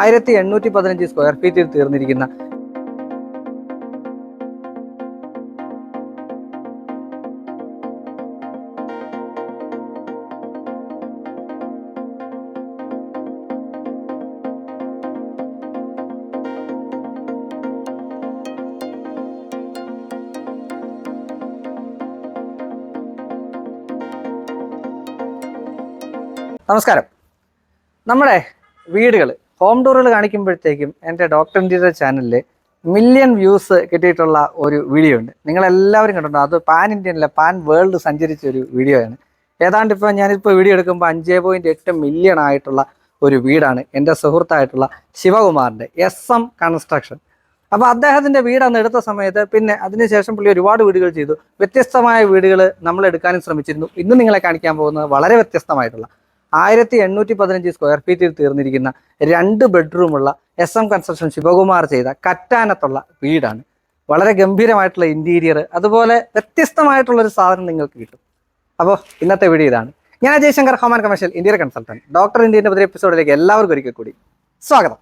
ആയിരത്തി എണ്ണൂറ്റി പതിനഞ്ച് സ്ക്വയർ ഫീറ്റിൽ തീർന്നിരിക്കുന്ന നമസ്കാരം. നമ്മുടെ വീടുകൾ ഹോം ടൂറുകൾ കാണിക്കുമ്പോഴത്തേക്കും എന്റെ ഡോക്ടർ ഇന്ത്യയുടെ ചാനലിൽ മില്യൺ വ്യൂസ് കിട്ടിയിട്ടുള്ള ഒരു വീഡിയോ ഉണ്ട്. നിങ്ങളെല്ലാവരും കണ്ടിട്ടുണ്ടോ? അത് പാൻ ഇന്ത്യൻ അല്ല പാൻ വേൾഡ് സഞ്ചരിച്ച ഒരു വീഡിയോ ആണ്. ഏതാണ്ട് ഇപ്പോൾ ഞാനിപ്പോൾ വീഡിയോ എടുക്കുമ്പോൾ അഞ്ച് പോയിന്റ് എട്ട് മില്യൺ ആയിട്ടുള്ള ഒരു വീടാണ് എന്റെ സുഹൃത്തായിട്ടുള്ള ശിവകുമാറിന്റെ എസ് എം കൺസ്ട്രക്ഷൻ അപ്പോൾ അദ്ദേഹത്തിന്റെ വീട് അന്ന് എടുത്ത സമയത്ത് പിന്നെ അതിനുശേഷം പുള്ളി ഒരുപാട് വീടുകൾ ചെയ്തു. വ്യത്യസ്തമായ വീടുകൾ നമ്മൾ എടുക്കാനും ശ്രമിച്ചിരുന്നു. ഇന്ന് നിങ്ങളെ കാണിക്കാൻ പോകുന്നത് വളരെ വ്യത്യസ്തമായിട്ടുള്ള ആയിരത്തി എണ്ണൂറ്റി പതിനഞ്ച് സ്ക്വയർ ഫീറ്റിൽ തീർന്നിരിക്കുന്ന രണ്ട് ബെഡ്റൂമുള്ള എസ് എം കൺസ്ട്രക്ഷൻ ശിവകുമാർ ചെയ്ത കറ്റാനത്തുള്ള വീടാണ്. വളരെ ഗംഭീരമായിട്ടുള്ള ഇന്റീരിയർ അതുപോലെ വ്യത്യസ്തമായിട്ടുള്ള ഒരു സാധനം നിങ്ങൾക്ക് കിട്ടും. അപ്പോൾ ഇന്നത്തെ വീഡിയോ ഇതാണ്. ഞാൻ ജയശങ്കർ ഹോമാൻ കമേഴ്ഷ്യൽ ഇന്ത്യയുടെ കൺസൾട്ടന്റ് ഡോക്ടർ ഇന്ത്യന്റെ പുതിയ എപ്പിസോഡിലേക്ക് എല്ലാവർക്കും ഒരിക്കൽ കൂടി സ്വാഗതം.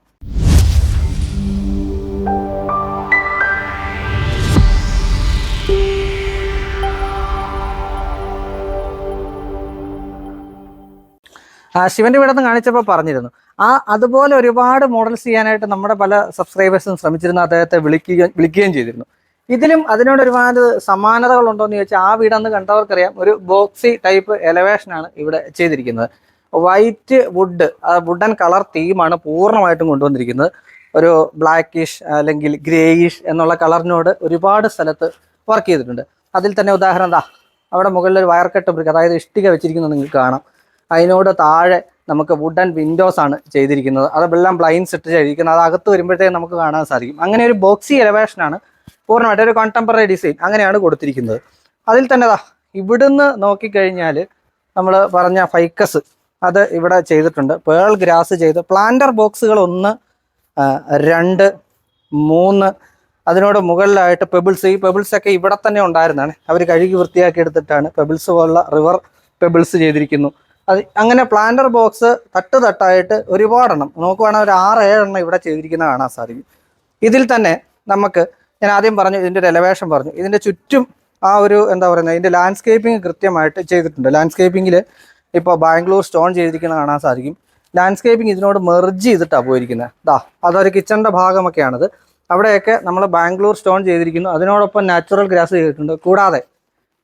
ശിവന്റെ വീടെന്ന് കാണിച്ചപ്പോൾ പറഞ്ഞിരുന്നു. ആ അതുപോലെ ഒരുപാട് മോഡൽസ് ചെയ്യാനായിട്ട് നമ്മുടെ പല സബ്സ്ക്രൈബേഴ്സും ശ്രമിച്ചിരുന്ന അദ്ദേഹത്തെ വിളിക്കുകയും വിളിക്കുകയും ചെയ്തിരുന്നു. ഇതിലും അതിനോട് ഒരുപാട് സമാനതകളുണ്ടോ എന്ന് ചോദിച്ചാൽ ആ വീടന്ന് കണ്ടവർക്കറിയാം ഒരു ബോക്സി ടൈപ്പ് എലവേഷനാണ് ഇവിടെ ചെയ്തിരിക്കുന്നത്. വൈറ്റ് വുഡ് വുഡൻ കളർ തീമാണ് പൂർണമായിട്ടും കൊണ്ടുവന്നിരിക്കുന്നത്. ഒരു ബ്ലാക്കിഷ് അല്ലെങ്കിൽ ഗ്രേയിഷ് എന്നുള്ള കളറിനോട് ഒരുപാട് സ്ഥലത്ത് വർക്ക് ചെയ്തിട്ടുണ്ട്. അതിൽ തന്നെ ഉദാഹരണം എന്താ അവിടെ മുകളിൽ ഒരു വയർ കെട്ട് ബ്രിക്ക് അതായത് ഇഷ്ടിക വെച്ചിരിക്കുന്നത് നിങ്ങൾക്ക് കാണാം. അതിനോട് താഴെ നമുക്ക് വുഡൻ വിൻഡോസ് ആണ് ചെയ്തിരിക്കുന്നത്. അതെല്ലാം ബ്ലൈൻസ് ഇട്ട് ചെയ്തിരിക്കുന്നത് അത് അകത്ത് വരുമ്പോഴത്തേക്ക് നമുക്ക് കാണാൻ സാധിക്കും. അങ്ങനെ ഒരു ബോക്സി എലവേഷനാണ് പൂർണമായിട്ട് ഒരു കോൺടെമ്പററി ഡിസൈൻ അങ്ങനെയാണ് കൊടുത്തിരിക്കുന്നത്. അതിൽ തന്നെ ദാ ഇവിടുന്ന് നോക്കിക്കഴിഞ്ഞാൽ നമ്മൾ പറഞ്ഞ ഫൈക്കസ് അത് ഇവിടെ ചെയ്തിട്ടുണ്ട്. പേൾ ഗ്രാസ് ചെയ്ത് പ്ലാന്റർ ബോക്സുകൾ ഒന്ന് രണ്ട് മൂന്ന് അതിനോട് മുകളിലായിട്ട് പെബിൾസ് ഈ പെബിൾസ് ഒക്കെ ഇവിടെ തന്നെ ഉണ്ടായിരുന്നാണ്. അവർ കഴുകി വൃത്തിയാക്കി എടുത്തിട്ടാണ് പെബിൾസ് പോലുള്ള റിവർ പെബിൾസ് ചെയ്തിരിക്കുന്നു. അത് അങ്ങനെ പ്ലാന്റർ ബോക്സ് തട്ട് തട്ടായിട്ട് ഒരുപാടെണ്ണം. നോക്കുവാണെങ്കിൽ ഒരു ആറ് ഏഴെണ്ണം ഇവിടെ ചെയ്തിരിക്കുന്ന കാണാൻ സാധിക്കും. ഇതിൽ തന്നെ നമുക്ക് ഞാൻ ആദ്യം പറഞ്ഞു ഇതിന്റെ ഒരു എലവേഷൻ പറഞ്ഞു. ഇതിന്റെ ചുറ്റും ആ ഒരു എന്താ പറയുന്നത് ഇതിന്റെ ലാൻഡ്സ്കേപ്പിംഗ് കൃത്യമായിട്ട് ചെയ്തിട്ടുണ്ട്. ലാൻഡ്സ്കേപ്പിങ്ങിൽ ഇപ്പോൾ ബാംഗ്ലൂർ സ്റ്റോൺ ചെയ്തിരിക്കുന്ന കാണാൻ സാധിക്കും. ലാൻഡ്സ്കേപ്പിംഗ് ഇതിനോട് മെർജ് ചെയ്തിട്ടാണ് പോയിരിക്കുന്നത്. ദാ അതൊരു കിച്ചണിന്റെ ഭാഗമൊക്കെയാണത്. അവിടെയൊക്കെ നമ്മൾ ബാംഗ്ലൂർ സ്റ്റോൺ ചെയ്തിരിക്കുന്നു. അതിനോടൊപ്പം നാച്ചുറൽ ഗ്രാസ് ചെയ്തിട്ടുണ്ട്. കൂടാതെ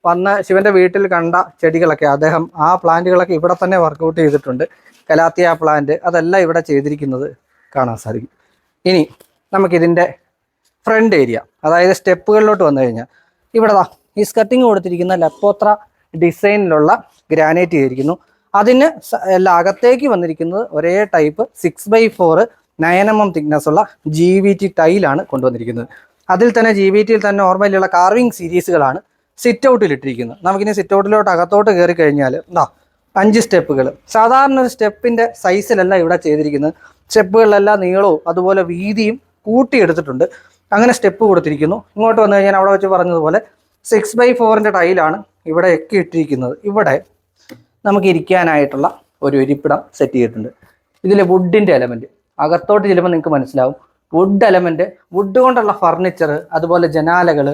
വന്ന് ശിവന്റെ വീട്ടിൽ കണ്ട ചെടികളൊക്കെ അദ്ദേഹം ആ പ്ലാന്റുകളൊക്കെ ഇവിടെ തന്നെ വർക്കൗട്ട് ചെയ്തിട്ടുണ്ട്. കലാത്തിയ പ്ലാന്റ് അതെല്ലാം ഇവിടെ ചെയ്തിരിക്കുന്നത് കാണാൻ സാധിക്കും. ഇനി നമുക്കിതിന്റെ ഫ്രണ്ട് ഏരിയ അതായത് സ്റ്റെപ്പുകളിലോട്ട് വന്നു കഴിഞ്ഞാൽ ഇവിടെ ഈ സ്കട്ടിങ് കൊടുത്തിരിക്കുന്ന ലപ്പോത്ര ഡിസൈനിലുള്ള ഗ്രാനൈറ്റ് ചെയ്തിരിക്കുന്നു. അതിന് എല്ലാ അകത്തേക്ക് വന്നിരിക്കുന്നത് ഒരേ type six by four M thickness ഉള്ള ജി വി ടി ടൈലാണ് കൊണ്ടുവന്നിരിക്കുന്നത്. അതിൽ തന്നെ ജി വി ടിയിൽ തന്നെ നോർമലിയുള്ള കാർവിംഗ് സീരീസുകളാണ് സിറ്റ് ഔട്ടിൽ ഇട്ടിരിക്കുന്നത് നമുക്കിനി സിറ്റ് ഔട്ടിലോട്ട് അകത്തോട്ട് കയറി കഴിഞ്ഞാൽ എന്താ അഞ്ച് സ്റ്റെപ്പുകൾ. സാധാരണ ഒരു സ്റ്റെപ്പിന്റെ സൈസിലല്ല ഇവിടെ ചെയ്തിരിക്കുന്നത്. സ്റ്റെപ്പുകളിലെല്ലാം നീളവും അതുപോലെ വീതിയും കൂട്ടിയെടുത്തിട്ടുണ്ട്. അങ്ങനെ സ്റ്റെപ്പ് കൊടുത്തിരിക്കുന്നു. ഇങ്ങോട്ട് വന്നു കഴിഞ്ഞാൽ അവിടെ വെച്ച് പറഞ്ഞതുപോലെ സിക്സ് ബൈ ഫോറിന്റെ ടൈലാണ് ഇവിടെ ഒക്കെ ഇട്ടിരിക്കുന്നത് ഇവിടെ നമുക്ക് ഇരിക്കാനായിട്ടുള്ള ഒരു ഇരിപ്പിടം സെറ്റ് ചെയ്തിട്ടുണ്ട്. ഇതിൽ വുഡിന്റെ എലമെന്റ് അകത്തോട്ട് ചെല്ലുമ്പോൾ നിങ്ങൾക്ക് മനസ്സിലാവും. വുഡ് എലമെന്റ് വുഡ് കൊണ്ടുള്ള ഫർണിച്ചർ അതുപോലെ ജനാലകൾ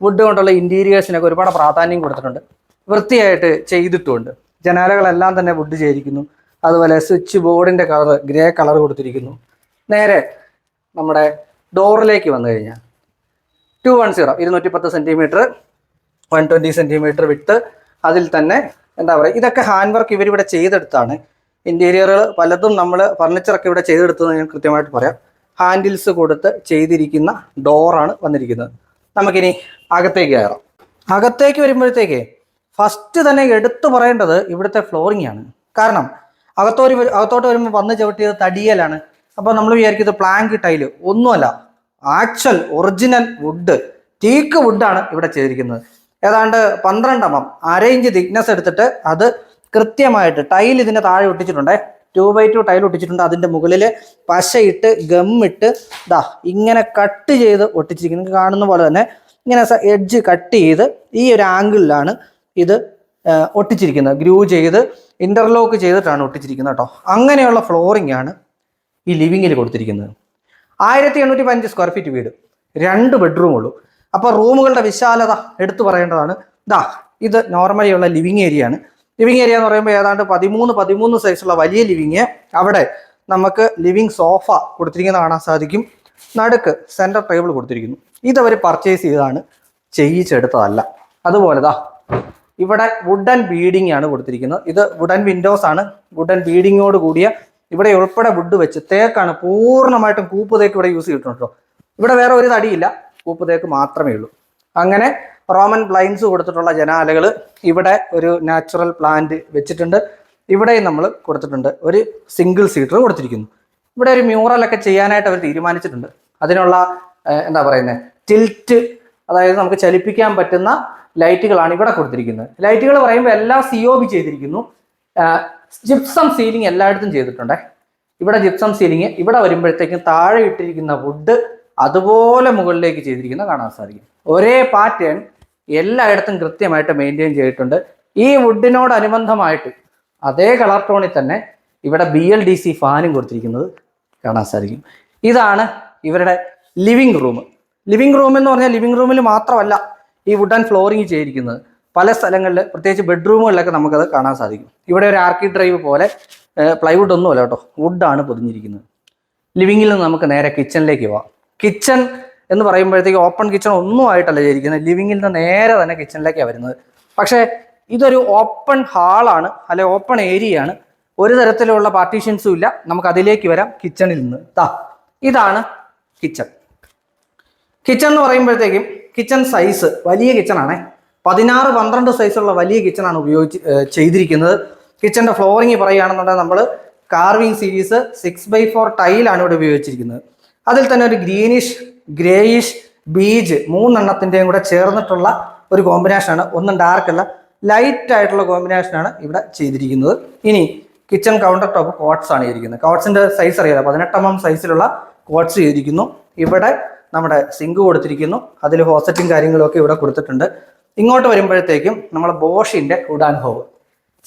വുഡ് കൊണ്ടുള്ള ഇന്റീരിയേഴ്സിനൊക്കെ ഒരുപാട് പ്രാധാന്യം കൊടുത്തിട്ടുണ്ട്. വൃത്തിയായിട്ട് ചെയ്തിട്ടുമുണ്ട് ജനാലകളെല്ലാം തന്നെ വുഡ് ചെയ്തിരിക്കുന്നു. അതുപോലെ സ്വിച്ച് ബോർഡിന്റെ കളർ ഗ്രേ കളർ കൊടുത്തിരിക്കുന്നു. നേരെ നമ്മുടെ ഡോറിലേക്ക് വന്നു കഴിഞ്ഞാൽ ടു വൺ സീറോ ഇരുന്നൂറ്റി പത്ത് സെന്റിമീറ്റർ വൺ ട്വന്റി സെന്റിമീറ്റർ വിട്ട് അതിൽ തന്നെ എന്താ പറയുക ഇതൊക്കെ ഹാൻഡ് വർക്ക് ഇവരിവിടെ ചെയ്തെടുത്താണ്. ഇന്റീരിയറുകൾ പലതും നമ്മൾ ഫർണിച്ചറൊക്കെ ഇവിടെ ചെയ്തെടുത്തത് ഞാൻ കൃത്യമായിട്ട് പറയാം. ഹാൻഡിൽസ് കൊടുത്ത് ചെയ്തിരിക്കുന്ന ഡോറാണ് വന്നിരിക്കുന്നത്. നമുക്കിനി അകത്തേക്ക് കയറാം. അകത്തേക്ക് വരുമ്പോഴത്തേക്ക് ഫസ്റ്റ് തന്നെ എടുത്തു പറയേണ്ടത് ഇവിടുത്തെ ഫ്ലോറിംഗ് ആണ്. കാരണം അകത്തോട്ട് അകത്തോട്ട് വരുമ്പോൾ വന്ന് ചവിട്ടിയത് തടിയലാണ്. അപ്പോൾ നമ്മൾ വിചാരിക്കുന്നത് പ്ലാങ്ക് ടൈൽ ഒന്നുമല്ല ആക്ച്വൽ ഒറിജിനൽ വുഡ് ടീക്ക് വുഡാണ് ഇവിടെ ചെയ്തിരിക്കുന്നത്. ഏതാണ്ട് പന്ത്രണ്ട് എം എം അര ഇഞ്ച് തിക്നെസ് എടുത്തിട്ട് അത് കൃത്യമായിട്ട് ടൈൽ ഇതിന്റെ താഴെ ഒട്ടിച്ചിട്ടുണ്ടേ. ടു ബൈ ടു ടൈൽ ഒട്ടിച്ചിട്ടുണ്ട്. അതിന്റെ മുകളിൽ പശയിട്ട് ഗമ്മിട്ട് ദാ ഇങ്ങനെ കട്ട് ചെയ്ത് ഒട്ടിച്ചിരിക്കുന്നു. നിങ്ങൾക്ക് കാണുന്ന പോലെ തന്നെ ഇങ്ങനെ എഡ്ജ് കട്ട് ചെയ്ത് ഈ ഒരു ആംഗിളിലാണ് ഇത് ഒട്ടിച്ചിരിക്കുന്നത്. ഗ്രൂ ചെയ്ത് ഇന്റർലോക്ക് ചെയ്തിട്ടാണ് ഒട്ടിച്ചിരിക്കുന്നത് കേട്ടോ. അങ്ങനെയുള്ള ഫ്ലോറിംഗ് ആണ് ഈ ലിവിങ്ങിൽ കൊടുത്തിരിക്കുന്നത്. ആയിരത്തി എണ്ണൂറ്റി പതിനഞ്ച് സ്ക്വയർ ഫീറ്റ് വീട്. രണ്ട് ബെഡ്റൂം ഉള്ളൂ. അപ്പോൾ റൂമുകളുടെ വിശാലത എടുത്തു പറയേണ്ടതാണ്. ദാ ഇത് നോർമലി ഉള്ള ലിവിങ് ഏരിയ ആണ്. ലിവിങ് ഏരിയ എന്ന് പറയുമ്പോൾ ഏതാണ്ട് പതിമൂന്ന് പതിമൂന്ന് സൈസുള്ള വലിയ ലിവിങ് അവിടെ നമുക്ക് ലിവിങ് സോഫ കൊടുത്തിരിക്കുന്നത് കാണാൻ സാധിക്കും. നടുക്ക് സെന്റർ ടേബിൾ കൊടുത്തിരിക്കുന്നു. ഇതവർ പർച്ചേസ് ചെയ്തതാണ്. ചെയ്യിച്ചെടുത്തതല്ല. അതുപോലെ ദാ ഇവിടെ വുഡൻ ബീഡിംഗ് ആണ് കൊടുത്തിരിക്കുന്നത്. ഇത് വുഡൻ വിൻഡോസ് ആണ്. വുഡൻ ബീഡിങ്ങോട് കൂടിയ ഇവിടെ ഉൾപ്പെടെ വുഡ് വെച്ച് തേക്കാണ് പൂർണമായിട്ടും കൂപ്പ് തേക്ക് ഇവിടെ യൂസ് ചെയ്തിട്ടുണ്ട് ഇവിടെ വേറെ ഒരു തടിയില്ല. കൂപ്പ് തേക്ക് മാത്രമേ ഉള്ളൂ. അങ്ങനെ റോമൻ ബ്ലൈൻസ് കൊടുത്തിട്ടുള്ള ജനാലകൾ ഇവിടെ ഒരു നാച്ചുറൽ പ്ലാന്റ് വെച്ചിട്ടുണ്ട്. ഇവിടെയും നമ്മൾ കൊടുത്തിട്ടുണ്ട്. ഒരു സിംഗിൾ സീറ്റർ കൊടുത്തിരിക്കുന്നു. ഇവിടെ ഒരു മ്യൂറലൊക്കെ ചെയ്യാനായിട്ട് അവർ തീരുമാനിച്ചിട്ടുണ്ട്. അതിനുള്ള എന്താ പറയുന്നത് ടിൽറ്റ് അതായത് നമുക്ക് ചലിപ്പിക്കാൻ പറ്റുന്ന ലൈറ്റുകളാണ് ഇവിടെ കൊടുത്തിരിക്കുന്നത്. ലൈറ്റുകൾ പറയുമ്പോൾ എല്ലാം സി ഒ ബി ചെയ്തിരിക്കുന്നു. ജിപ്സം സീലിംഗ് എല്ലായിടത്തും ചെയ്തിട്ടുണ്ടേ. ഇവിടെ ജിപ്സം സീലിംഗ് ഇവിടെ വരുമ്പോഴത്തേക്കും താഴെ ഇട്ടിരിക്കുന്ന വുഡ് അതുപോലെ മുകളിലേക്ക് ചെയ്തിരിക്കുന്ന കാണാൻ സാധിക്കും. ഒരേ പാറ്റേൺ എല്ലായിടത്തും കൃത്യമായിട്ട് മെയിന്റെയിൻ ചെയ്തിട്ടുണ്ട്. ഈ വുഡിനോടനുബന്ധമായിട്ട് അതേ കളർ ടോണിൽ തന്നെ ഇവിടെ ബി എൽ ഡി സി ഫാനും കൊടുത്തിരിക്കുന്നത് കാണാൻ സാധിക്കും. ഇതാണ് ഇവരുടെ ലിവിങ് റൂം ലിവിങ് റൂം എന്ന് പറഞ്ഞാൽ ലിവിങ് റൂമിൽ മാത്രമല്ല ഈ വുഡൻ ഫ്ലോറിങ് ചെയ്തിരിക്കുന്നത്. പല സ്ഥലങ്ങളിൽ പ്രത്യേകിച്ച് ബെഡ്റൂമുകളിലൊക്കെ നമുക്കത് കാണാൻ സാധിക്കും. ഇവിടെ ഒരു ആർക്കി ഡ്രൈവ് പോലെ പ്ലൈവുഡ് ഒന്നുമല്ല കേട്ടോ. വുഡാണ് പൊതിഞ്ഞിരിക്കുന്നത്. ലിവിങ്ങിൽ നിന്ന് നമുക്ക് നേരെ കിച്ചണിലേക്ക് പോവാം. കിച്ചൺ എന്ന് പറയുമ്പോഴത്തേക്ക് ഓപ്പൺ കിച്ചൺ ഒന്നും ആയിട്ടല്ല ചെയ്തിരിക്കുന്നത്. ലിവിങ്ങിൽ നിന്ന് നേരെ തന്നെ കിച്ചണിലേക്കാണ് വരുന്നത്. പക്ഷേ ഇതൊരു ഓപ്പൺ ഹാളാണ് അല്ലെ ഓപ്പൺ ഏരിയ ആണ്. ഒരു തരത്തിലുള്ള പാർട്ടീഷൻസും ഇല്ല. നമുക്ക് അതിലേക്ക് വരാം കിച്ചണിൽ നിന്ന്. താ ഇതാണ് കിച്ചൺ കിച്ചൺ എന്ന് പറയുമ്പോഴത്തേക്കും കിച്ചൺ സൈസ് വലിയ കിച്ചൺ ആണേ. പതിനാറ് പന്ത്രണ്ട് സൈസുള്ള വലിയ കിച്ചണാണ് ഉപയോഗിച്ച് ചെയ്തിരിക്കുന്നത്. കിച്ചന്റെ ഫ്ലോറിങ് പറയുകയാണെന്നുണ്ടെങ്കിൽ നമ്മൾ carving series six by four ടൈലാണ് ഇവിടെ ഉപയോഗിച്ചിരിക്കുന്നത്. അതിൽ തന്നെ ഒരു ഗ്രീനിഷ് ഗ്രേയിഷ് ബീജ് മൂന്നെണ്ണത്തിന്റെയും കൂടെ ചേർന്നിട്ടുള്ള ഒരു കോമ്പിനേഷനാണ് ഒന്നും ഡാർക്ക് അല്ല ലൈറ്റ് ആയിട്ടുള്ള കോമ്പിനേഷനാണ് ഇവിടെ ചെയ്തിരിക്കുന്നത്. ഇനി കിച്ചൺ കൗണ്ടർ ടോപ്പ് കോട്ട്സ് ആണ് ചെയ്തിരിക്കുന്നത്. കോട്ട്സിന്റെ സൈസ് അറിയാലോ? പതിനെട്ട് എം സൈസിലുള്ള കോട്ട്സ് ചെയ്തിരിക്കുന്നു. ഇവിടെ നമ്മുടെ സിങ്ക് കൊടുത്തിരിക്കുന്നു. അതിൽ ഹോസറ്റും കാര്യങ്ങളൊക്കെ ഇവിടെ കൊടുത്തിട്ടുണ്ട്. ഇങ്ങോട്ട് വരുമ്പോഴത്തേക്കും നമ്മൾ ബോഷിന്റെ ഹുഡാൻ ഹോവ്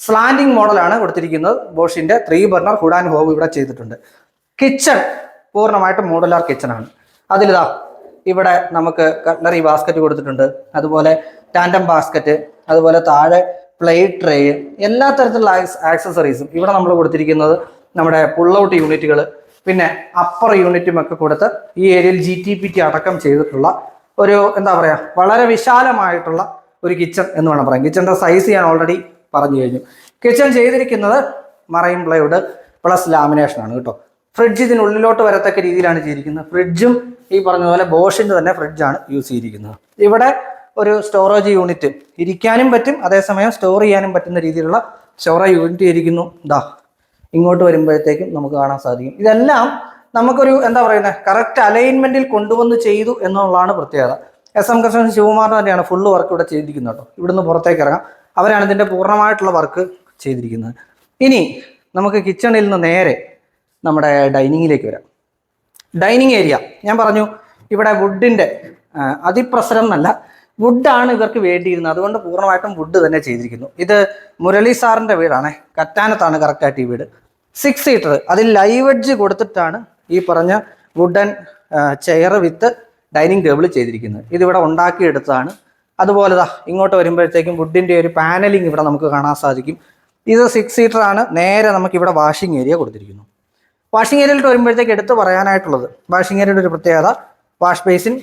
സ്ലാൻഡിങ് മോഡലാണ് കൊടുത്തിരിക്കുന്നത്. ബോഷിന്റെ ത്രീ ബർണർ ഹുഡാൻ ഹോവ് ഇവിടെ ചെയ്തിട്ടുണ്ട്. കിച്ചൺ പൂർണമായിട്ടും മോഡുലാർ ആണ്. അതിലിതാ ഇവിടെ നമുക്ക് കട്ട്ലറി ബാസ്ക്കറ്റ് കൊടുത്തിട്ടുണ്ട്. അതുപോലെ ടാൻഡം ബാസ്ക്കറ്റ് അതുപോലെ താഴെ പ്ലേറ്റ് ട്രേ എല്ലാ തരത്തിലുള്ള ആക്സസറീസും ഇവിടെ നമ്മൾ കൊടുത്തിരിക്കുന്നത് നമ്മുടെ പുള്ളൗട്ട് യൂണിറ്റുകൾ പിന്നെ അപ്പർ യൂണിറ്റും ഒക്കെ കൊടുത്ത് ഈ ഏരിയയിൽ ജി ടി പി ടി അടക്കം ചെയ്തിട്ടുള്ള ഒരു എന്താ പറയുക വളരെ വിശാലമായിട്ടുള്ള ഒരു കിച്ചൺ എന്ന് വേണം പറയാം കിച്ചണിന്റെ സൈസ് ഞാൻ ഓൾറെഡി പറഞ്ഞു കഴിഞ്ഞു. കിച്ചൺ ചെയ്തിരിക്കുന്നത് മറൈൻ പ്ലൈവുഡ് പ്ലസ് ലാമിനേഷൻ ആണ് കേട്ടോ. ഫ്രിഡ്ജ് ഇതിനുള്ളിലോട്ട് വരത്തക്ക രീതിയിലാണ് ചെയ്തിരിക്കുന്നത്. ഫ്രിഡ്ജും ഈ പറഞ്ഞതുപോലെ പോലെ ബോഷിന്റെ തന്നെ ഫ്രിഡ്ജാണ് യൂസ് ചെയ്തിരിക്കുന്നത്. ഇവിടെ ഒരു സ്റ്റോറേജ് യൂണിറ്റ് ഇരിക്കാനും പറ്റും അതേസമയം സ്റ്റോർ ചെയ്യാനും പറ്റുന്ന രീതിയിലുള്ള സ്റ്റോറേജ് യൂണിറ്റ് ഇരിക്കുന്നു. ദാ ഇങ്ങോട്ട് വരുമ്പോഴത്തേക്കും നമുക്ക് കാണാൻ സാധിക്കും. ഇതെല്ലാം നമുക്കൊരു എന്താ പറയുന്നത് കറക്റ്റ് അലൈൻമെന്റിൽ കൊണ്ടുവന്ന് ചെയ്തു എന്നുള്ളതാണ് പ്രത്യേകത. എസ് എം കൃഷ്ണൻ ശിവകുമാറിന് തന്നെയാണ് ഫുള്ള് വർക്ക് ഇവിടെ ചെയ്തിരിക്കുന്നത് കേട്ടോ. ഇവിടുന്ന് പുറത്തേക്ക് ഇറങ്ങാം. അവരാണ് ഇതിന്റെ പൂർണമായിട്ടുള്ള വർക്ക് ചെയ്തിരിക്കുന്നത്. ഇനി നമുക്ക് കിച്ചണിൽ നിന്ന് നേരെ നമ്മുടെ ഡൈനിങ്ങിലേക്ക് വരാം. Dining area. ഞാൻ പറഞ്ഞു ഇവിടെ വുഡിന്റെ അതിപ്രസരം എന്നല്ല വുഡാണ് ഇവർക്ക് വേണ്ടിയിരുന്നത്. അതുകൊണ്ട് പൂർണമായിട്ടും വുഡ് തന്നെ ചെയ്തിരിക്കുന്നു. ഇത് മുരളി സാറിന്റെ വീടാണ്. കറ്റാനത്താണ് കറക്റ്റായിട്ട് ഈ വീട്. സിക്സ് സീറ്റർ അതിൽ ലൈവ് എഡ്ജ് കൊടുത്തിട്ടാണ് ഈ പറഞ്ഞ wooden chair with dining table ചെയ്തിരിക്കുന്നത്. ഇതിവിടെ ഉണ്ടാക്കിയെടുത്തതാണ്. അതുപോലെ ദാ ഇങ്ങോട്ട് വരുമ്പോഴത്തേക്കും വുഡിന്റെ ഒരു പാനലിംഗ് ഇവിടെ നമുക്ക് കാണാൻ സാധിക്കും. ഇത് സിക്സ് സീറ്റർ ആണ്. നേരെ നമുക്ക് ഇവിടെ വാഷിംഗ് ഏരിയ കൊടുത്തിരിക്കുന്നു. വാഷിംഗ് ഏരിയയിലോട്ട് വരുമ്പോഴത്തേക്ക് എടുത്ത് പറയാനായിട്ടുള്ളത്. വാഷിംഗ് ഏരിയയുടെ ഒരു പ്രത്യേകത വാഷ് ബേസിൻ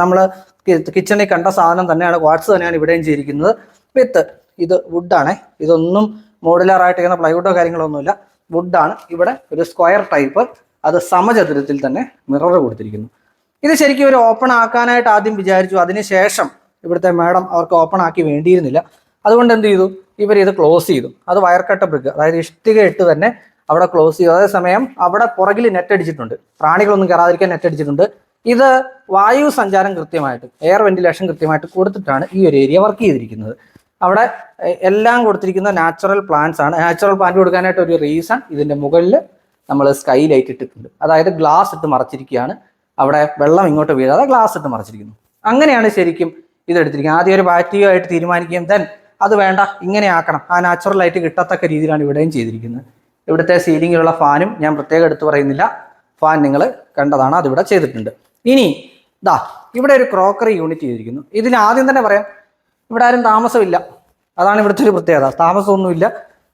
നമ്മൾ കിച്ചണിൽ കണ്ട സാധനം തന്നെയാണ് വാട്സ് തന്നെയാണ് ഇവിടെയും ചെയ്തിരിക്കുന്നത്. വിത്ത് ഇത് വുഡാണ് ഇതൊന്നും മോഡുലാർ ആയിട്ട് ചെയ്യുന്ന പ്ലൈവുഡോ കാര്യങ്ങളൊന്നുമില്ല. വുഡാണ് ഇവിടെ ഒരു സ്ക്വയർ ടൈപ്പ് അത് സമചതുരത്തിൽ തന്നെ മിറർ കൊടുത്തിരിക്കുന്നു. ഇത് ശരിക്കും ഒരു ഓപ്പൺ ആക്കാനായിട്ട് ആദ്യം വിചാരിച്ചു. അതിനുശേഷം ഇവിടുത്തെ മാഡം അവർക്ക് ഓപ്പൺ ആക്കി വേണ്ടിയിരുന്നില്ല. അതുകൊണ്ട് എന്ത് ചെയ്തു? ഇവർ ഇത് ക്ലോസ് ചെയ്തു. അത് വയർ കട്ട ബ്രിക്ക് അതായത് ഇഷ്ടിക ഇട്ട് തന്നെ അവിടെ ക്ലോസ് ചെയ്തു. അതേസമയം അവിടെ പുറകിൽ നെറ്റ് അടിച്ചിട്ടുണ്ട്. പ്രാണികളൊന്നും കയറാതിരിക്കാൻ നെറ്റ് അടിച്ചിട്ടുണ്ട്. ഇത് വായു സഞ്ചാരം കൃത്യമായിട്ട് എയർ വെന്റിലേഷൻ കൃത്യമായിട്ട് കൊടുത്തിട്ടാണ് ഈ ഒരു ഏരിയ വർക്ക് ചെയ്തിരിക്കുന്നത്. അവിടെ എല്ലാം കൊടുത്തിരിക്കുന്ന നാച്ചുറൽ പ്ലാന്റ്സ് ആണ്. നാച്ചുറൽ പ്ലാന്റ് കൊടുക്കാനായിട്ട് ഒരു റീസൺ ഇതിന്റെ മുകളിൽ നമ്മൾ സ്കൈ ലൈറ്റ് ഇട്ടിട്ടുണ്ട്. അതായത് ഗ്ലാസ് ഇട്ട് മറച്ചിരിക്കുകയാണ്. അവിടെ വെള്ളം ഇങ്ങോട്ട് വീഴാതെ ഗ്ലാസ് ഇട്ട് മറച്ചിരിക്കുന്നു. അങ്ങനെയാണ് ശരിക്കും ഇത് എടുത്തിരിക്കുന്നത്. ആദ്യം ഒരു ബാറ്ററിയോ ആയിട്ട് തീരുമാനിക്കുകയും ദെൻ അത് വേണ്ട ഇങ്ങനെ ആക്കണം. ആ നാച്ചുറൽ ലൈറ്റ് കിട്ടത്തക്ക രീതിയിലാണ് ഇവിടെയും ചെയ്തിരിക്കുന്നത്. ഇവിടുത്തെ സീലിങ്ങിലുള്ള ഫാനും ഞാൻ പ്രത്യേകം എടുത്തു പറയുന്നില്ല. ഫാൻ നിങ്ങൾ കണ്ടതാണ് അതിവിടെ ചെയ്തിട്ടുണ്ട്. ഇനി ദാ ഇവിടെ ഒരു ക്രോക്കറി യൂണിറ്റ് ചെയ്തിരിക്കുന്നു. ഇതിന് ആദ്യം തന്നെ പറയാം ഇവിടെ ആരും താമസമില്ല. അതാണ് ഇവിടുത്തെ ഒരു പ്രത്യേകത. താമസമൊന്നുമില്ല.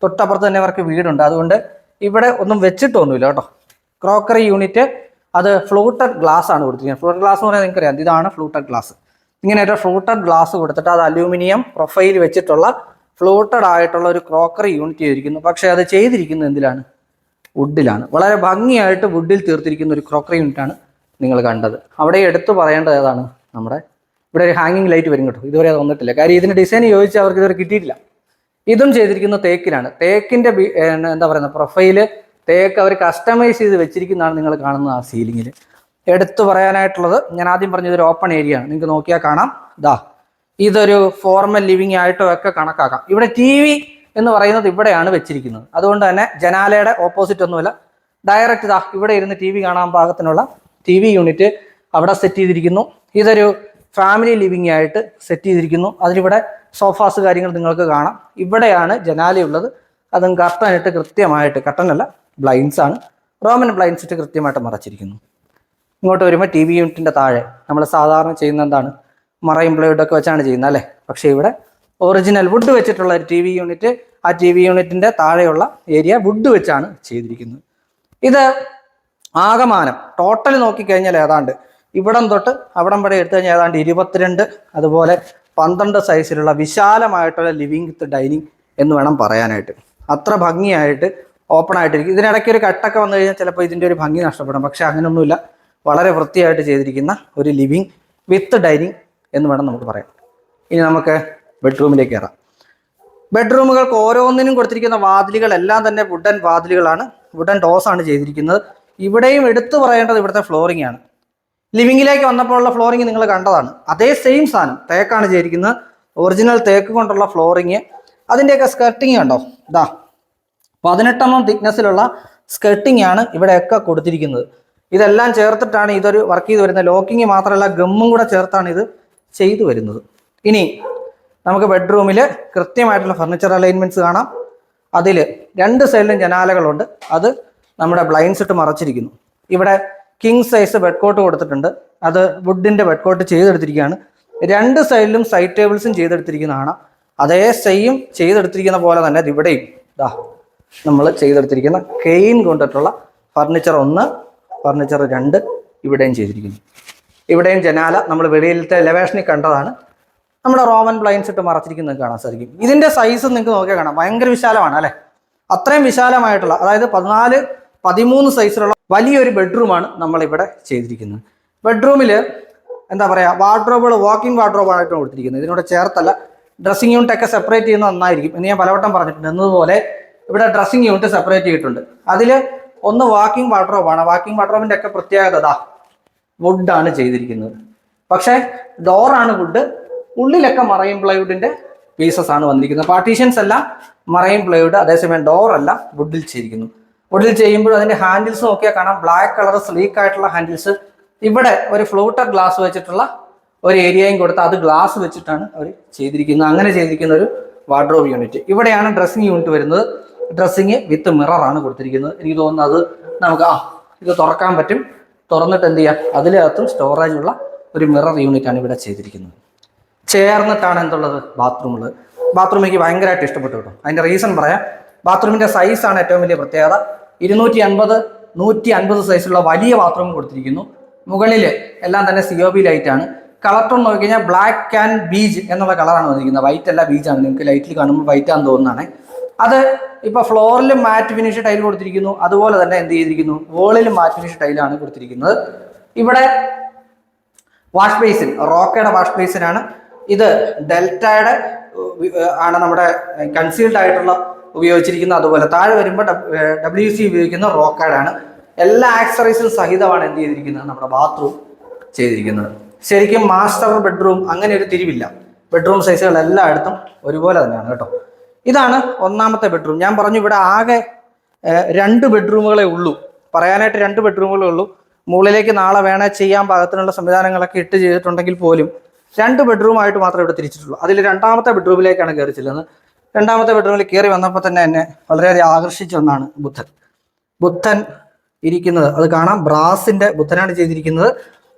തൊട്ടപ്പുറത്ത് തന്നെ അവർക്ക് വീടുണ്ട്. അതുകൊണ്ട് ഇവിടെ ഒന്നും വെച്ചിട്ടൊന്നുമില്ല കേട്ടോ. ക്രോക്കറി യൂണിറ്റ് അത് ഫ്ലൂട്ടഡ് ഗ്ലാസ് ആണ് കൊടുത്തിരിക്കുന്നത്. ഫ്ലൂട്ടഡ് ഗ്ലാസ് എന്ന് പറയുന്നത് നിങ്ങൾക്കറിയാം ഇതാണ് ഫ്ലൂട്ടഡ് ഗ്ലാസ്. ഇങ്ങനെ ഒരു ഫ്ലൂട്ടഡ് ഗ്ലാസ് കൊടുത്തിട്ട് അത് അലൂമിനിയം പ്രൊഫൈൽ വെച്ചിട്ടുള്ള ഫ്ലൂട്ടഡ് ആയിട്ടുള്ള ഒരു ക്രോക്കറി യൂണിറ്റ് ചെയ്തിരിക്കുന്നു പക്ഷേ അത് ചെയ്തിരിക്കുന്നത് എന്തിലാണ്? വുഡിലാണ് വളരെ ഭംഗിയായിട്ട് വുഡിൽ തീർത്തിരിക്കുന്ന ഒരു ക്രോക്കറി യൂണിറ്റ് ആണ് നിങ്ങൾ കണ്ടത്. അവിടെ എടുത്തു പറയേണ്ടത് ഏതാണ്? നമ്മുടെ ഇവിടെ ഒരു ഹാങ്ങിങ് ലൈറ്റ് വരും കേട്ടോ. ഇതുവരെ അത് വന്നിട്ടില്ല. കാര്യം ഇതിന് ഡിസൈൻ ചോദിച്ചാൽ അവർക്ക് ഇതുവരെ കിട്ടിയിട്ടില്ല. ഇതും ചെയ്തിരിക്കുന്ന തേക്കിലാണ്. തേക്കിന്റെ എന്താ പറയുക പ്രൊഫൈൽ തേക്ക് അവർ കസ്റ്റമൈസ് ചെയ്ത് വെച്ചിരിക്കുന്നതാണ് നിങ്ങൾ കാണുന്നത് ആ സീലിങ്ങിൽ എടുത്തു പറയാനായിട്ടുള്ളത് ഞാൻ ആദ്യം പറഞ്ഞത് ഒരു ഓപ്പൺ ഏരിയ ആണ്. നിങ്ങൾക്ക് നോക്കിയാൽ കാണാം. ഇതാ ഇതൊരു ഫോർമൽ ലിവിങ് ആയിട്ടോ ഒക്കെ കണക്കാക്കാം. ഇവിടെ ടി വി എന്ന് പറയുന്നത് ഇവിടെയാണ് വെച്ചിരിക്കുന്നത്. അതുകൊണ്ട് തന്നെ ജനാലയുടെ ഓപ്പോസിറ്റ് ഒന്നുമില്ല. ഡയറക്റ്റ് ഇതാ ഇവിടെ ഇരുന്ന് ടി വി കാണാൻ പാകത്തിനുള്ള ടി വി യൂണിറ്റ് അവിടെ സെറ്റ് ചെയ്തിരിക്കുന്നു. ഇതൊരു ഫാമിലി ലിവിംഗ് ആയിട്ട് സെറ്റ് ചെയ്തിരിക്കുന്നു. അതിലിവിടെ സോഫാസ് കാര്യങ്ങൾ നിങ്ങൾക്ക് കാണാം. ഇവിടെയാണ് ജനാലയുള്ളത് അതും കർട്ടനിട്ട് കൃത്യമായിട്ട് കട്ടനല്ല ബ്ലൈൻസ് ആണ്. റോമൻ ബ്ലൈൻസ് ഇട്ട് കൃത്യമായിട്ട് മറച്ചിരിക്കുന്നു. ഇങ്ങോട്ട് വരുമ്പോൾ ടി വി യൂണിറ്റിന്റെ താഴെ. നമ്മൾ സാധാരണ ചെയ്യുന്ന എന്താണ്? മറയും പ്ലൈവുഡ് ഒക്കെ വെച്ചാണ് ചെയ്യുന്നത് അല്ലേ? പക്ഷേ ഇവിടെ ഒറിജിനൽ വുഡ് വെച്ചിട്ടുള്ള ഒരു ടി വി യൂണിറ്റ് ആ ടി വി യൂണിറ്റിന്റെ താഴെയുള്ള ഏരിയ വുഡ് വെച്ചാണ് ചെയ്തിരിക്കുന്നത്. ഇത് ആകമാനം ടോട്ടൽ നോക്കിക്കഴിഞ്ഞാൽ ഏതാണ്ട് ഇവിടം തൊട്ട് അവിടം വരെ എടുത്തു കഴിഞ്ഞാൽ ഏതാണ്ട് ഇരുപത്തിരണ്ട് അതുപോലെ പന്ത്രണ്ട് സൈസിലുള്ള വിശാലമായിട്ടുള്ള ലിവിങ് വിത്ത് ഡൈനിങ് എന്ന് വേണം പറയാനായിട്ട്. അത്ര ഭംഗിയായിട്ട് ഓപ്പൺ ആയിട്ടിരിക്കും. ഇതിനിടയ്ക്ക് ഒരു കട്ടൊക്കെ വന്നു കഴിഞ്ഞാൽ ചിലപ്പോൾ ഇതിന്റെ ഒരു ഭംഗി നഷ്ടപ്പെടും. പക്ഷെ അങ്ങനെയൊന്നുമില്ല വളരെ വൃത്തിയായിട്ട് ചെയ്തിരിക്കുന്ന ഒരു ലിവിങ് വിത്ത് ഡൈനിങ് എന്ന് വേണം നമുക്ക് പറയാം. ഇനി നമുക്ക് ബെഡ്റൂമിലേക്ക് കയറാം. ബെഡ്റൂമുകൾക്ക് ഓരോന്നിനും കൊടുത്തിരിക്കുന്ന വാതിലുകൾ എല്ലാം തന്നെ വുഡൻ വാതിലുകളാണ്. വുഡൻ ഡോസ് ആണ് ചെയ്തിരിക്കുന്നത്. ഇവിടെയും എടുത്തു പറയേണ്ടത് ഇവിടുത്തെ ഫ്ലോറിംഗ് ആണ്. ലിവിങ്ങിലേക്ക് വന്നപ്പോഴുള്ള ഫ്ലോറിംഗ് നിങ്ങൾ കണ്ടതാണ്. അതേ സെയിം സാധനം തേക്കാണ് ചെയ്തിരിക്കുന്നത്. ഒറിജിനൽ തേക്ക് കൊണ്ടുള്ള ഫ്ലോറിങ് അതിന്റെയൊക്കെ സ്കർട്ടിങ് കണ്ടോ? ഇതാ പതിനെട്ടെണ്ണം തിക്നെസ്സിലുള്ള സ്കർട്ടിങ് ആണ് ഇവിടെയൊക്കെ കൊടുത്തിരിക്കുന്നത്. ഇതെല്ലാം ചേർത്തിട്ടാണ് ഇതൊരു വർക്ക് ചെയ്ത് വരുന്നത്. ലോക്കിങ് മാത്രമല്ല ഗമ്മും കൂടെ ചേർത്താണ് ഇത്. ചെയ്തു വരുന്നത്. ഇനി നമുക്ക് ബെഡ്റൂമിൽ കൃത്യമായിട്ടുള്ള ഫർണിച്ചർ അലൈൻമെന്റ്സ് കാണാം. അതിൽ രണ്ട് സൈഡിലും ജനാലകളുണ്ട്. അത് നമ്മുടെ ബ്ലൈൻസ് ഇട്ട് മറച്ചിരിക്കുന്നു. ഇവിടെ കിങ് സൈസ് ബെഡ് കോട്ട് കൊടുത്തിട്ടുണ്ട്. അത് വുഡിന്റെ ബെഡ് കോട്ട് ചെയ്തെടുത്തിരിക്കുകയാണ്. രണ്ട് സൈഡിലും സൈഡ് ടേബിൾസും ചെയ്തെടുത്തിരിക്കുന്നതാണ്. അതേ സെയിം ചെയ്തെടുത്തിരിക്കുന്ന പോലെ തന്നെ ഇവിടെയും ഇതാ നമ്മൾ ചെയ്തെടുത്തിരിക്കുന്ന കെയിൻ കൊണ്ടിട്ടുള്ള ഫർണിച്ചർ ഒന്ന് ഫർണിച്ചർ രണ്ട് ഇവിടെയും ചെയ്തിരിക്കുന്നു. ഇവിടെയും ജനാല നമ്മൾ വെളിയിലത്തെ എലവേഷനിൽ കണ്ടതാണ്. നമ്മുടെ റോമൻ ബ്ലൈൻസ് ഇട്ട് മറച്ചിരിക്കുന്നത് കാണാൻ സാധിക്കും. ഇതിന്റെ സൈസ് നിങ്ങൾക്ക് നോക്കിയാൽ കാണാം. ഭയങ്കര വിശാലമാണ് അല്ലേ? അത്രയും വിശാലമായിട്ടുള്ള അതായത് പതിനാല് പതിമൂന്ന് സൈസിലുള്ള വലിയൊരു ബെഡ്റൂമാണ് നമ്മളിവിടെ ചെയ്തിരിക്കുന്നത്. ബെഡ്റൂമിൽ എന്താ പറയുക വാർഡ്രോബുകൾ വാക്കിംഗ് വാർഡ്രോബാണ് കൊടുത്തിരിക്കുന്നത്. ഇതിനോട് ചേർത്തല്ല ഡ്രസ്സിംഗ് യൂണിറ്റ് ഒക്കെ സെപ്പറേറ്റ് ചെയ്യുന്നത് നന്നായിരിക്കും എന്ന് ഞാൻ പലവട്ടം പറഞ്ഞിട്ടുണ്ട്. എന്നതുപോലെ ഇവിടെ ഡ്രസ്സിംഗ് യൂണിറ്റ് സെപ്പറേറ്റ് ചെയ്തിട്ടുണ്ട്. അതിൽ ഒന്ന് വാക്കിംഗ് വാർഡ്രോബാണ് വാക്കിംഗ് വാർഡ്രോബിന്റെ ഒക്കെ പ്രത്യേകത വുഡാണ് ചെയ്തിരിക്കുന്നത്. പക്ഷേ ഡോറാണ് വുഡ് ഉള്ളിലൊക്കെ മറൈൻ പ്ലൈവുഡിന്റെ പീസസ് ആണ് വന്നിരിക്കുന്നത്. പാർട്ടീഷൻസ് എല്ലാം മറൈൻ പ്ലൈവുഡ് അതേസമയം ഡോറല്ല വുഡിൽ ചെയ്തിരിക്കുന്നു. വുഡിൽ ചെയ്യുമ്പോൾ അതിന്റെ ഹാൻഡിൽസ് നോക്കിയാൽ കാണാം. ബ്ലാക്ക് കളർ സ്ലീക്ക് ആയിട്ടുള്ള ഹാൻഡിൽസ് ഇവിടെ ഒരു ഫ്ലൂട്ടർ ഗ്ലാസ് വെച്ചിട്ടുള്ള ഒരു ഏരിയയും കൊടുത്ത് അത് ഗ്ലാസ് വെച്ചിട്ടാണ് അവർ ചെയ്തിരിക്കുന്നത്. അങ്ങനെ ചെയ്തിരിക്കുന്ന ഒരു വാർഡ്രോബ് യൂണിറ്റ് ഇവിടെയാണ് ഡ്രസ്സിങ് യൂണിറ്റ് വരുന്നത്. ഡ്രസ്സിങ് വിത്ത് മിററാണ് കൊടുത്തിരിക്കുന്നത്. എനിക്ക് തോന്നുന്നത് അത് നമുക്ക് ആ ഇത് തുറക്കാൻ പറ്റും. തുറന്നിട്ട് എന്ത് ചെയ്യുക അതിനകത്തും സ്റ്റോറേജ് ഉള്ള ഒരു മിറർ യൂണിറ്റ് ആണ് ഇവിടെ ചെയ്തിരിക്കുന്നത്. ചേർന്നിട്ടാണ് എന്തുള്ളത്? ബാത്റൂമുള്ളത്. ബാത്റൂം എനിക്ക് ഭയങ്കരമായിട്ട് ഇഷ്ടപ്പെട്ടു കേട്ടോ. അതിന്റെ റീസൺ പറയാം. ബാത്റൂമിന്റെ സൈസാണ് ഏറ്റവും വലിയ പ്രത്യേകത. ഇരുന്നൂറ്റി അൻപത് നൂറ്റി അൻപത് സൈസുള്ള വലിയ ബാത്റൂം കൊടുത്തിരിക്കുന്നു. മുകളിൽ എല്ലാം തന്നെ സി ഒ ബി ലൈറ്റ് ആണ്. കളർ ടോൺ നോക്കി കഴിഞ്ഞാൽ ബ്ലാക്ക് ആൻഡ് ബീജ് എന്നുള്ള കളറാണ് വന്നിരിക്കുന്നത്. വൈറ്റ് അല്ല ബീജാണ്. നിങ്ങൾക്ക് ലൈറ്റിൽ കാണുമ്പോൾ വൈറ്റ് ആണെന്ന് തോന്നുന്നതാണ്. അത് ഇപ്പൊ ഫ്ലോറിൽ മാറ്റ് ഫിനിഷ് ടൈൽ കൊടുത്തിരിക്കുന്നു. അതുപോലെ തന്നെ എന്ത് ചെയ്തിരിക്കുന്നു? വോളിൽ മാറ്റ് ഫിനിഷ് ടൈലാണ് കൊടുത്തിരിക്കുന്നത്. ഇവിടെ വാഷ് ബേസിൻ റോക്കയുടെ വാഷ് ബേസിനാണ് ഇത് ഡെൽറ്റയുടെ ആണ് നമ്മുടെ കൺസീൽഡ് ആയിട്ടുള്ള ഉപയോഗിച്ചിരിക്കുന്നത്. അതുപോലെ താഴെ വരുമ്പോൾ ഡബ്ല്യു സി ഉപയോഗിക്കുന്ന റോക്കയുടെ ആണ്. എല്ലാ ആക്സറീസും സഹിതമാണ് എന്ത് ചെയ്തിരിക്കുന്നത്? നമ്മുടെ ബാത്റൂം ചെയ്തിരിക്കുന്നത്. ശരിക്കും മാസ്റ്റർ ബെഡ്റൂം അങ്ങനെ ഒരു തിരിവില്ല. ബെഡ്റൂം സൈസുകൾ എല്ലായിടത്തും ഒരുപോലെ തന്നെയാണ് കേട്ടോ. ഇതാണ് ഒന്നാമത്തെ ബെഡ്റൂം ഞാൻ പറഞ്ഞു ഇവിടെ ആകെ രണ്ട് ബെഡ്റൂമുകളെ ഉള്ളൂ. പറയാനായിട്ട് രണ്ട് ബെഡ്റൂമുകളേ ഉള്ളൂ. മുകളിലേക്ക് നാളെ വേണേ ചെയ്യാൻ പാകത്തിനുള്ള സംവിധാനങ്ങളൊക്കെ ഇട്ട് ചെയ്തിട്ടുണ്ടെങ്കിൽ പോലും രണ്ട് ബെഡ്റൂം ആയിട്ട് മാത്രമേ ഇവിടെ തിരിച്ചിട്ടുള്ളൂ. അതിൽ രണ്ടാമത്തെ ബെഡ്റൂമിലേക്കാണ് കയറി ചെല്ലുന്നത്. രണ്ടാമത്തെ ബെഡ്റൂമിൽ കയറി വന്നപ്പോൾ തന്നെ എന്നെ വളരെയധികം ആകർഷിച്ച ഒന്നാണ് ബുദ്ധൻ. ബുദ്ധൻ ഇരിക്കുന്നത് അത് കാണാം. ബ്രാസിന്റെ ബുദ്ധനാണ് ചെയ്തിരിക്കുന്നത്.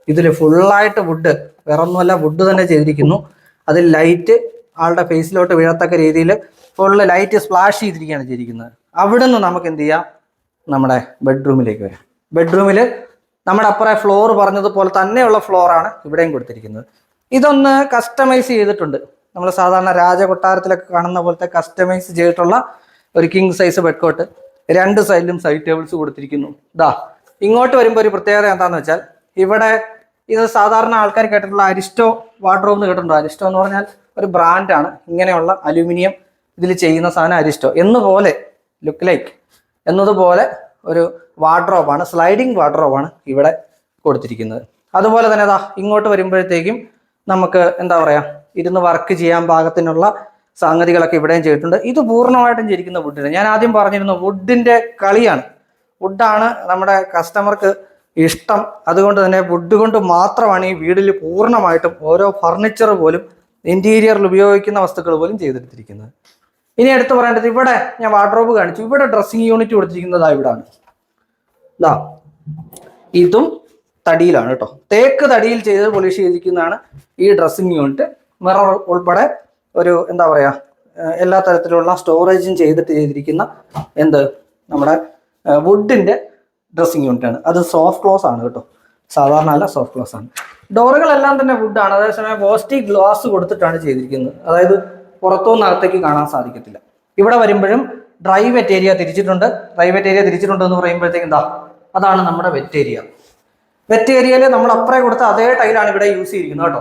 ഇതിൽ ഫുള്ളായിട്ട് വുഡ് വേറൊന്നുമല്ല വുഡ് തന്നെ ചെയ്തിരിക്കുന്നു. അതിൽ ലൈറ്റ് ആളുടെ ഫേസിലോട്ട് വീഴത്തക്ക രീതിയിൽ ഫുള്ള് ലൈറ്റ് സ്പ്ലാഷ് ചെയ്തിരിക്കുകയാണ് ചെയ്തിരിക്കുന്നത്. അവിടെ നിന്ന് നമുക്ക് എന്ത് ചെയ്യാം? നമ്മുടെ ബെഡ്റൂമിലേക്ക് വരാം. ബെഡ്റൂമിൽ നമ്മുടെ അപ്പുറം ഫ്ലോർ പറഞ്ഞതുപോലെ തന്നെയുള്ള ഫ്ലോറാണ് ഇവിടെയും കൊടുത്തിരിക്കുന്നത്. ഇതൊന്ന് കസ്റ്റമൈസ് ചെയ്തിട്ടുണ്ട്. നമ്മൾ സാധാരണ രാജകൊട്ടാരത്തിലൊക്കെ കാണുന്ന പോലത്തെ കസ്റ്റമൈസ് ചെയ്തിട്ടുള്ള ഒരു കിങ് സൈസ് ബെഡ്കോട്ട് രണ്ട് സൈഡിലും സൈഡ് ടേബിൾസ് കൊടുത്തിരിക്കുന്നു. ഇതാ ഇങ്ങോട്ട് വരുമ്പോൾ ഒരു പ്രത്യേകത എന്താണെന്ന് വെച്ചാൽ ഇവിടെ ഇത് സാധാരണ ആൾക്കാർ കേട്ടിട്ടുള്ള അരിസ്റ്റോ വാർഡ്രോബ് എന്ന് കേട്ടിട്ടുണ്ടോ? അരിസ്റ്റോ എന്ന് പറഞ്ഞാൽ ഒരു ബ്രാൻഡാണ് ഇങ്ങനെയുള്ള അലൂമിനിയം ഇതിൽ ചെയ്യുന്ന സാധനം അരിസ്റ്റോ. എന്നുപോലെ ലുക്ക് ലൈക്ക് എന്നതുപോലെ ഒരു വാർഡ്രോബാണ് സ്ലൈഡിങ് വാർഡ്രോബാണ് ഇവിടെ കൊടുത്തിരിക്കുന്നത്. അതുപോലെ തന്നെ അതാ ഇങ്ങോട്ട് വരുമ്പോഴത്തേക്കും നമുക്ക് എന്താ പറയുക ഇരുന്ന് വർക്ക് ചെയ്യാൻ പാകത്തിനുള്ള സംഗതികളൊക്കെ ഇവിടെയും ചെയ്തിട്ടുണ്ട്. ഇത് പൂർണമായിട്ടും ചിരിക്കുന്ന വുഡിന് ഞാൻ ആദ്യം പറഞ്ഞിരുന്നു വുഡിന്റെ കളിയാണ്. വുഡാണ് നമ്മുടെ കസ്റ്റമർക്ക് ഇഷ്ടം. അതുകൊണ്ട് തന്നെ വുഡ് കൊണ്ട് മാത്രമാണ് ഈ വീടിൽ പൂർണമായിട്ടും ഓരോ ഫർണിച്ചർ പോലും ഇന്റീരിയറിൽ ഉപയോഗിക്കുന്ന വസ്തുക്കൾ പോലും ചെയ്തെടുത്തിരിക്കുന്നത്. ഇനി എടുത്തു പറയേണ്ടത് ഇവിടെ ഞാൻ വാർഡ്രോബ് കാണിച്ചു. ഇവിടെ ഡ്രസ്സിങ് യൂണിറ്റ് കൊടുത്തിരിക്കുന്നത് ഇവിടാണ്. ഇതാ ഇതും തടിയിലാണ് കേട്ടോ. തേക്ക് തടിയിൽ ചെയ്ത് പോളിഷ് ചെയ്തിരിക്കുന്നതാണ് ഈ ഡ്രസ്സിങ് യൂണിറ്റ് മിറർ ഉൾപ്പെടെ ഒരു എന്താ പറയാ എല്ലാ തരത്തിലുള്ള സ്റ്റോറേജും ചെയ്തിട്ട് ചെയ്തിരിക്കുന്ന എന്ത്? നമ്മുടെ വുഡിന്റെ ഡ്രസ്സിങ് യൂണിറ്റ് ആണ്. അത് സോഫ്റ്റ് ക്ലോസ് ആണ് കേട്ടോ. സാധാരണ അല്ല സോഫ്റ്റ് ക്ലോസ് ആണ്. ഡോറുകളെല്ലാം തന്നെ വുഡാണ് അതേസമയം പോസ്റ്റി ഗ്ലാസ് കൊടുത്തിട്ടാണ് ചെയ്തിരിക്കുന്നത്. അതായത് പുറത്തുനിന്ന് അകത്തേക്ക് കാണാൻ സാധിക്കത്തില്ല. ഇവിടെ വരുമ്പോഴും ഡ്രൈ വെറ്റ് ഏരിയ തിരിച്ചിട്ടുണ്ട്. ഡ്രൈ വെറ്റ് ഏരിയ തിരിച്ചിട്ടുണ്ട് എന്ന് പറയുമ്പോഴത്തേക്കും എന്താ അതാണ് നമ്മുടെ വെറ്റ് ഏരിയ വെറ്റ് നമ്മൾ അപ്പറേ കൊടുത്ത അതേ ടൈലാണ് ഇവിടെ യൂസ് ചെയ്തിരിക്കുന്നത് കേട്ടോ.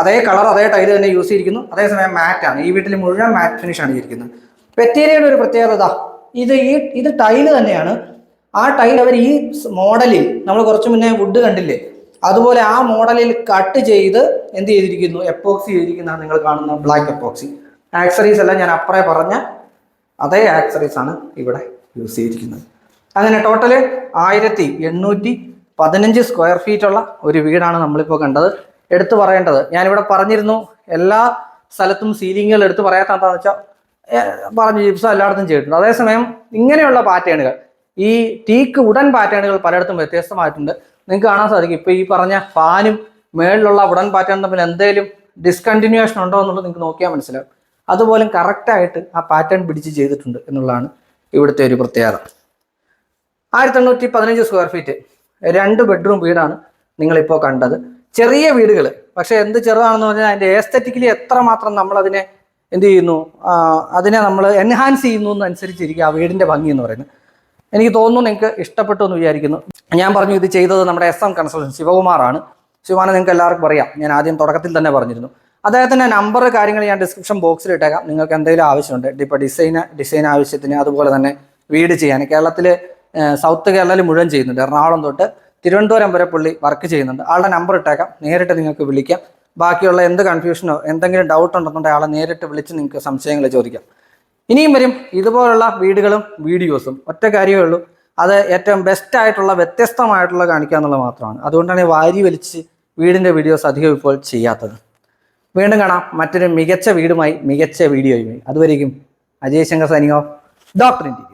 അതേ കളർ അതേ ടൈൽ തന്നെ യൂസ് ചെയ്തിരിക്കുന്നു. അതേസമയം മാറ്റ് ആണ്. ഈ വീട്ടിൽ മുഴുവൻ മാറ്റ് ഫിനിഷ് ആണ് ചെയ്തിരിക്കുന്നത്. വെറ്റ് ഏരിയയുടെ ഒരു പ്രത്യേകത ഇത് ഈ ഇത് ടൈൽ തന്നെയാണ്. ആ ടൈൽ അവർ ഈ മോഡലിൽ നമ്മൾ കുറച്ച് മുന്നേ വുഡ് കണ്ടില്ലേ? അതുപോലെ ആ മോഡലിൽ കട്ട് ചെയ്ത് എന്ത് ചെയ്തിരിക്കുന്നു? എപ്പോക്സി ചെയ്തിരിക്കുന്നതാണ് നിങ്ങൾ കാണുന്ന ബ്ലാക്ക് എപ്പോക്സി ആക്സറീസ് എല്ലാം ഞാൻ അപ്പറേ പറഞ്ഞ അതേ ആക്സറീസ് ആണ് ഇവിടെ യൂസ് ചെയ്തിരിക്കുന്നത്. അങ്ങനെ ടോട്ടൽ ആയിരത്തി എണ്ണൂറ്റി പതിനഞ്ച് സ്ക്വയർ ഫീറ്റ് ഉള്ള ഒരു വീടാണ് നമ്മളിപ്പോൾ കണ്ടത്. എടുത്തു പറയേണ്ടത് ഞാനിവിടെ പറഞ്ഞിരുന്നു എല്ലാ സ്ഥലത്തും സീലിങ്ങുകൾ എടുത്തു പറയാത്ത എന്താണെന്ന് വെച്ചാൽ പറഞ്ഞു ജിപ്സം എല്ലായിടത്തും ചെയ്തിട്ടുണ്ട്. അതേസമയം ഇങ്ങനെയുള്ള പാറ്റേണുകൾ ഈ ടീക്ക് ഉടൻ പാറ്റേണുകൾ പലയിടത്തും വ്യത്യസ്തമായിട്ടുണ്ട്. നിങ്ങൾക്ക് കാണാൻ സാധിക്കും. ഇപ്പോൾ ഈ പറഞ്ഞ ഫാനും മേളിലുള്ള ഉടൻ പാറ്റേൺ തമ്മിൽ എന്തെങ്കിലും ഡിസ്കണ്ടിന്യൂഷൻ ഉണ്ടോ എന്നുള്ളത് നിങ്ങൾക്ക് നോക്കിയാൽ മനസ്സിലാവും. അതുപോലും കറക്റ്റായിട്ട് ആ പാറ്റേൺ പിടിച്ച് ചെയ്തിട്ടുണ്ട് എന്നുള്ളതാണ് ഇവിടുത്തെ ഒരു പ്രത്യേകത. ആയിരത്തി എണ്ണൂറ്റി പതിനഞ്ച് സ്ക്വയർ ഫീറ്റ് രണ്ട് ബെഡ്റൂം വീടാണ് നിങ്ങളിപ്പോൾ കണ്ടത്. ചെറിയ വീടുകൾ പക്ഷേ എന്ത് ചെറുതാണെന്ന് പറഞ്ഞാൽ അതിന്റെ ഏസ്തറ്റിക്കലി എത്രമാത്രം നമ്മൾ അതിനെ എന്ത് ചെയ്യുന്നു? അതിനെ നമ്മൾ എൻഹാൻസ് ചെയ്യുന്നു എന്നനുസരിച്ചിരിക്കും ആ വീടിന്റെ ഭംഗി എന്ന് പറയുന്നത്. എനിക്ക് തോന്നുന്നു നിങ്ങൾക്ക് ഇഷ്ടപ്പെട്ടു എന്ന് വിചാരിക്കുന്നു. ഞാൻ പറഞ്ഞു ഇത് ചെയ്തത് നമ്മുടെ എസ് എം കൺസൾട്ടൻ ശിവകുമാറാണ്. ശിവാനെ നിങ്ങൾക്ക് എല്ലാവർക്കും അറിയാം. ഞാൻ ആദ്യം തുടക്കത്തിൽ തന്നെ പറഞ്ഞിരുന്നു. അദ്ദേഹത്തിന്റെ നമ്പർ കാര്യങ്ങൾ ഞാൻ ഡിസ്ക്രിപ്ഷൻ ബോക്സിൽ ഇട്ടേക്കാം. നിങ്ങൾക്ക് എന്തെങ്കിലും ആവശ്യമുണ്ട് ഇപ്പോൾ ഡിസൈൻ ഡിസൈൻ ആവശ്യത്തിന് അതുപോലെ തന്നെ വീട് ചെയ്യാൻ. കേരളത്തിൽ സൗത്ത് കേരളയിൽ മുഴുവൻ ചെയ്യുന്നുണ്ട്. എറണാകുളം തൊട്ട് തിരുവനന്തപുരം വരെ പുള്ളി വർക്ക് ചെയ്യുന്നുണ്ട്. ആളുടെ നമ്പർ ഇട്ടേക്കാം. നേരിട്ട് നിങ്ങൾക്ക് വിളിക്കാം. ബാക്കിയുള്ള എന്ത് കൺഫ്യൂഷനോ എന്തെങ്കിലും ഡൗട്ട് ഉണ്ടെന്നുണ്ടെങ്കിൽ ആളെ നേരിട്ട് വിളിച്ച് നിങ്ങൾക്ക് സംശയങ്ങൾ ചോദിക്കാം. ഇനിയും വരും ഇതുപോലുള്ള വീടുകളും വീഡിയോസും. ഒറ്റ കാര്യമേ ഉള്ളൂ. അത് ഏറ്റവും ബെസ്റ്റ് ആയിട്ടുള്ള വ്യത്യസ്തമായിട്ടുള്ള കാണിക്കുക എന്നുള്ളത് മാത്രമാണ്. അതുകൊണ്ടാണ് വാരി വലിച്ച് വീടിന്റെ വീഡിയോസ് അധികം ഇപ്പോൾ ചെയ്യാത്തത്. വീണ്ടും കാണാം മറ്റൊരു മികച്ച വീടുമായി മികച്ച വീഡിയോയുമായി. അതുവരേക്കും Ajay Shankar signing off. Doctor India